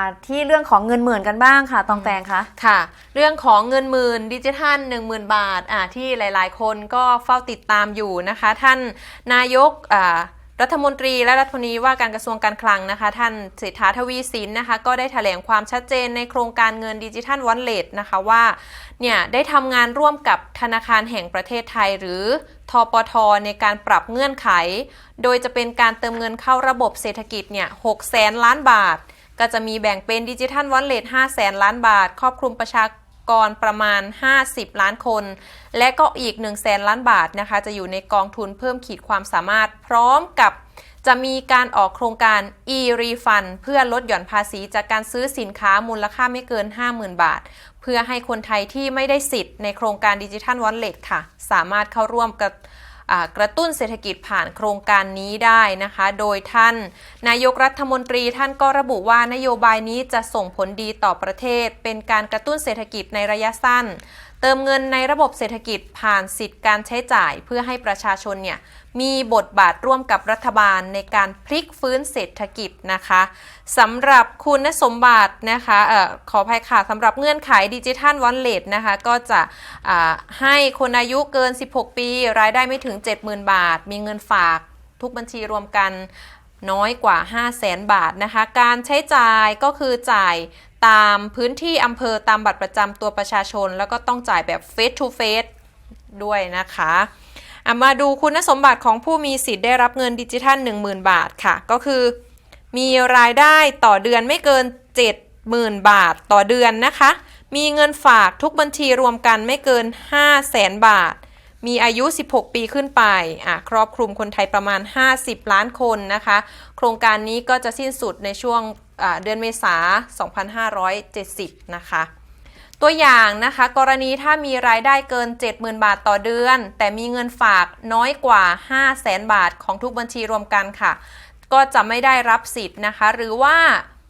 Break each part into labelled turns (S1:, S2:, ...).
S1: มาที่เรื่องของเงินหมื่นกันบ้างค่ะ ตองแตงคะ
S2: ค่ะ เรื่องของเงินหมื่นดิจิทัล 10,000 บาทอ่าที่หลาย ๆ คนก็เฝ้าติดตามอยู่นะคะ ท่านนายกอ่ารัฐมนตรีและรัฐมนตรีว่าการกระทรวงการคลังนะคะ ท่านเศรษฐาทวีสินนะคะ ก็ได้แถลงความชัดเจนในโครงการเงินดิจิทัลวอลเล็ตนะคะว่าเนี่ยได้ทำงานร่วมกับธนาคารแห่งประเทศไทยหรือทปทในการปรับเงื่อนไข โดยจะเป็นการเติมเงินเข้าระบบเศรษฐกิจเนี่ย6แสนล้านบาท ก็จะมีแบ่งเป็นดิจิทัลวอลเล็ต5แสนล้านบาท ครอบคลุมประชากรประมาณ 50 ล้านคน และก็อีก1แสนล้านบาทนะคะ จะอยู่ในกองทุนเพิ่มขีดความสามารถ พร้อมกับจะมีการออกโครงการ e-refund เพื่อลดหย่อนภาษีจากการซื้อสินค้ามูลค่าไม่เกิน 50,000 บาท เพื่อให้คนไทยที่ไม่ได้สิทธิ์ในโครงการดิจิทัลวอลเล็ตค่ะ สามารถเข้าร่วมกับ กระตุ้นเศรษฐกิจผ่านโครงการนี้ได้นะคะ โดยท่านนายกรัฐมนตรีท่านก็ระบุว่านโยบายนี้จะส่งผลดีต่อประเทศ เป็นการกระตุ้นเศรษฐกิจในระยะสั้น เติมเงินในระบบเศรษฐกิจผ่านสิทธิการใช้จ่าย เพื่อให้ประชาชนเนี่ยมีบทบาทร่วมกับรัฐบาลในการพลิกฟื้นเศรษฐกิจนะคะสำหรับคุณสมบัตินะคะออขออภัยค่ะสำหรับเงื่อนไขดิจิทัลวอลเล็ตนะคะก็จะให้คนอายุเกิน 16 ปี รายได้ไม่ถึง 70,000 บาท มีเงินฝากทุกบัญชีรวมกันน้อยกว่า 5 0 0แสนบาทนะคะ การใช้จ่ายก็คือจ่าย ตามพื้นที่อำเภอตามบัตรประจำตัวประชาชน แล้วก็ต้องจ่ายแบบ face to face ด้วยนะคะมาดูคุณสมบัติของผู้มีสิทธิ์ได้รับเงินดิจิทัล 10,000 บาทค่ะ ก็คือ มีรายได้ต่อเดือนไม่เกิน 70,000 บาทต่อเดือนนะคะ มีเงินฝากทุกบัญชีรวมกันไม่เกิน 5 0 0แสนบาท มีอายุ 16 ปีขึ้นไปอะครอบคลุมคนไทยประมาณ 50 ล้านคนนะคะ โครงการนี้ก็จะสิ้นสุดในช่วงเดือนเมษา 2570 นะคะตัวอย่างนะคะกรณีถ้ามีรายได้เกิน 70,000 บาทต่อเดือน แต่มีเงินฝากน้อยกว่า 5 0 0แสนบาทของทุกบัญชีรวมกันค่ะ ก็จะไม่ได้รับสิทธิ์นะคะ หรือว่า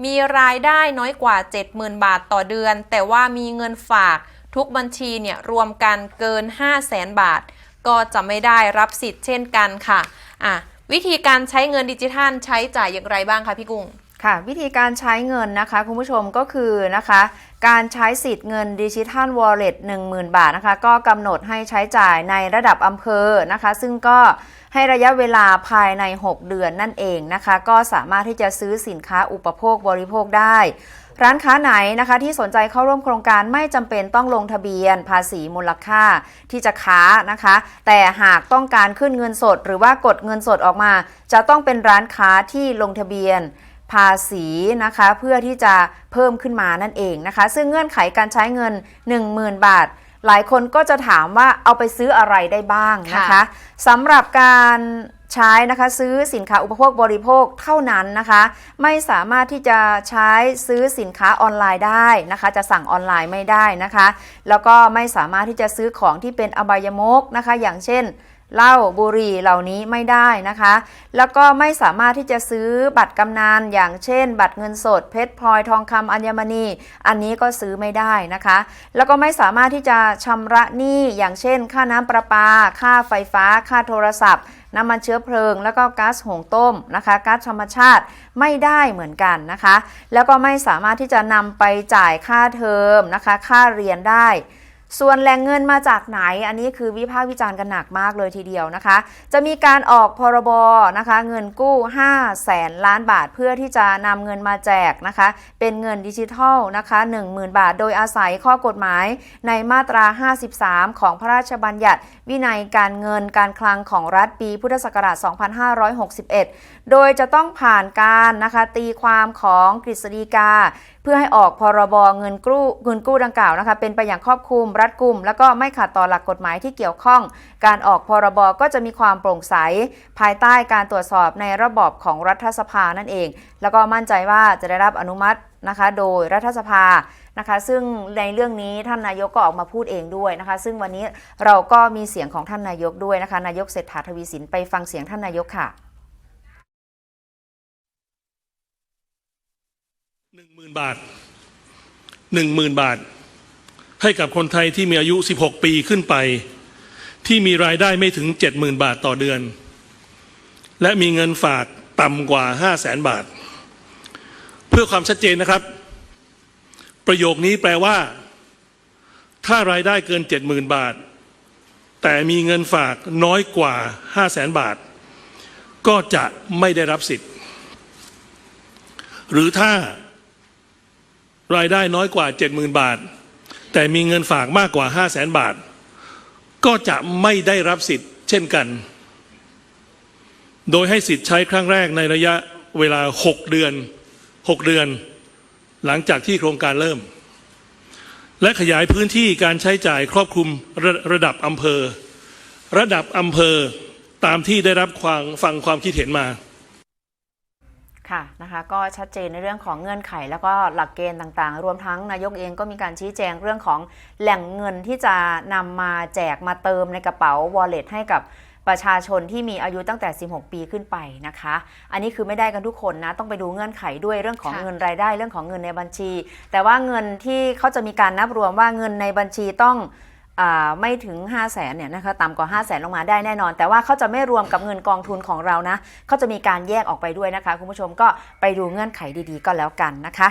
S2: มีรายได้น้อยกว่า 70,000 บาทต่อเดือน แต่ว่ามีเงินฝาก ทุกบัญชีเนี่ยรวมกันเกิน 5 0 0แสนบาท ก็จะไม่ได้รับสิทธิ์เช่นกันค่ะอะ วิธีการใช้เงินดิจิทัลใช้จ่ายอย่างไรบ้างคะพี่กุ้ง
S1: ค่ะวิธีการใช้เงินนะคะคุณผู้ชมก็คือนะคะการใช้สิทธิ์เงินดิจิทัลวอลเล็ต10,000บาทนะคะก็กำหนดให้ใช้จ่ายในระดับอำเภอนะคะ ซึ่งก็ ให้ระยะเวลาภายใน 6 เดือนนั่นเองนะคะ ก็สามารถที่จะซื้อสินค้าอุปโภคบริโภคได้ ร้านค้าไหนนะคะที่สนใจเข้าร่วมโครงการไม่จำเป็นต้องลงทะเบียนภาษีมูลค่าที่จะค้านะคะ แต่หากต้องการขึ้นเงินสด หรือว่ากดเงินสดออกมา จะต้องเป็นร้านค้าที่ลงทะเบียนภาษีนะคะเพื่อที่จะเพิ่มขึ้นมานั่นเองนะคะ ซึ่งเงื่อนไขการใช้เงิน 10,000 บาท หลายคนก็จะถามว่าเอาไปซื้ออะไรได้บ้างนะคะ
S2: ค่ะ
S1: สำหรับการใช้นะคะซื้อสินค้าอุปโภคบริโภคเท่านั้นนะคะ ไม่สามารถที่จะใช้ซื้อสินค้าออนไลน์ได้นะคะ จะสั่งออนไลน์ไม่ได้นะคะ แล้วก็ไม่สามารถที่จะซื้อของที่เป็นอบายมุกนะคะ อย่างเช่น เหล้าบุหรี่เหล่านี้ไม่ได้นะคะ แล้วก็ไม่สามารถที่จะซื้อบัตรกำนันอย่างเช่น บัตรเงินสดเพชรพลอยทองคำอัญมณี อันนี้ก็ซื้อไม่ได้นะคะ แล้วก็ไม่สามารถที่จะชำระหนี้อย่างเช่น ค่าน้ำประปา ค่าไฟฟ้า ค่าโทรศัพท์น้ำมันเชื้อเพลิง แล้วก็ก๊าซหุงต้มนะคะก๊าซธรรมชาติไม่ได้เหมือนกันนะคะ แล้วก็ไม่สามารถที่จะนำไปจ่ายค่าเทอมนะคะ ค่าเรียนได้ ส่วนแหล่งเงินมาจากไหน อันนี้คือวิพากษ์วิจารณ์กันหนักมากเลยทีเดียวนะคะ จะมีการออกพรบนะคะเงินกู้5แสนล้านบาท เพื่อที่จะนำเงินมาแจกนะคะ เป็นเงินดิจิทัลนะคะ10,000 บาท โดยอาศัยข้อกฎหมายในมาตรา 53 ของพระราชบัญญัติ วินัยการเงินการคลังของรัฐปีพุทธศักราช 2561 โดยจะต้องผ่านการนะคะตีความของกฤษฎีกา เพื่อให้ออกพรบเงินกู้เงินกู้ดังกล่าวนะคะเป็นไปอย่างครอบคลุมรัดกุม แล้วก็ไม่ขัดต่อหลักกฎหมายที่เกี่ยวข้อง การออกพรบก็จะมีความโปร่งใส ภายใต้การตรวจสอบในระบอบของรัฐสภานั่นเอง แล้วก็มั่นใจว่าจะได้รับอนุมัตินะคะโดยรัฐสภานะคะซึ่งในเรื่องนี้ท่านนายกก็ออกมาพูดเองด้วยนะคะ ซึ่งวันนี้เราก็มีเสียงของท่านนายกด้วยนะคะ นายกเศรษฐาทวีสินไปฟังเสียงท่านนายกค่ะ
S3: หนึ่งหมื่นบาทหนึ่งหมื่นบาท ให้กับคนไทยที่มีอายุ 16 ปีขึ้นไป ที่มีรายได้ไม่ถึง 70,000 บาทต่อเดือน และมีเงินฝากต่ำกว่า 5 0 0แสนบาท เพื่อความชัดเจนนะครับ ประโยคนี้แปลว่า ถ้ารายได้เกิน 70,000 บาท แต่มีเงินฝากน้อยกว่า 500,000บาท ก็จะไม่ได้รับสิทธิ์ หรือถ้า รายได้น้อยกว่า 70,000 บาท แต่มีเงินฝากมากกว่า 500,000บาท ก็จะไม่ได้รับสิทธิ์เช่นกัน โดยให้สิทธิ์ใช้ครั้งแรกในระยะเวลา 6 เดือน 6 เดือน หลังจากที่โครงการเริ่ม และขยายพื้นที่การใช้จ่ายครอบคลุมระระดับอำเภอ ระดับอำเภอตามที่ได้รับความฟังความคิดเห็นมา
S1: ค่ะนะคะก็ชัดเจนในเรื่องของเงื่อนไข แล้วก็หลักเกณฑ์ต่างๆ รวมทั้งนายกเองก็มีการชี้แจงเรื่องของแหล่งเงินที่จะนำมาแจกมาเติมในกระเป๋า wallet ให้กับประชาชนที่มีอายุตั้งแต่ 16 ปีขึ้นไปนะคะ อันนี้คือไม่ได้กันทุกคนนะ ต้องไปดูเงื่อนไขด้วยเรื่องของ
S2: ค่ะ
S1: เงินรายได้เรื่องของเงินในบัญชี แต่ว่าเงินที่เขาจะมีการนับรวมว่าเงินในบัญชีต้องอา ไม่ถึง 5 0 0แสนเนี่ยนะคะต่ำกว่า 5 0 0แสนลงมาได้แน่นอน แต่ว่าเขาจะไม่รวมกับเงินกองทุนของเรานะเขาจะมีการแยกออกไปด้วยนะคะ คุณผู้ชมก็ไปดูเงื่อนไขดีๆ ก็แล้วกันนะคะ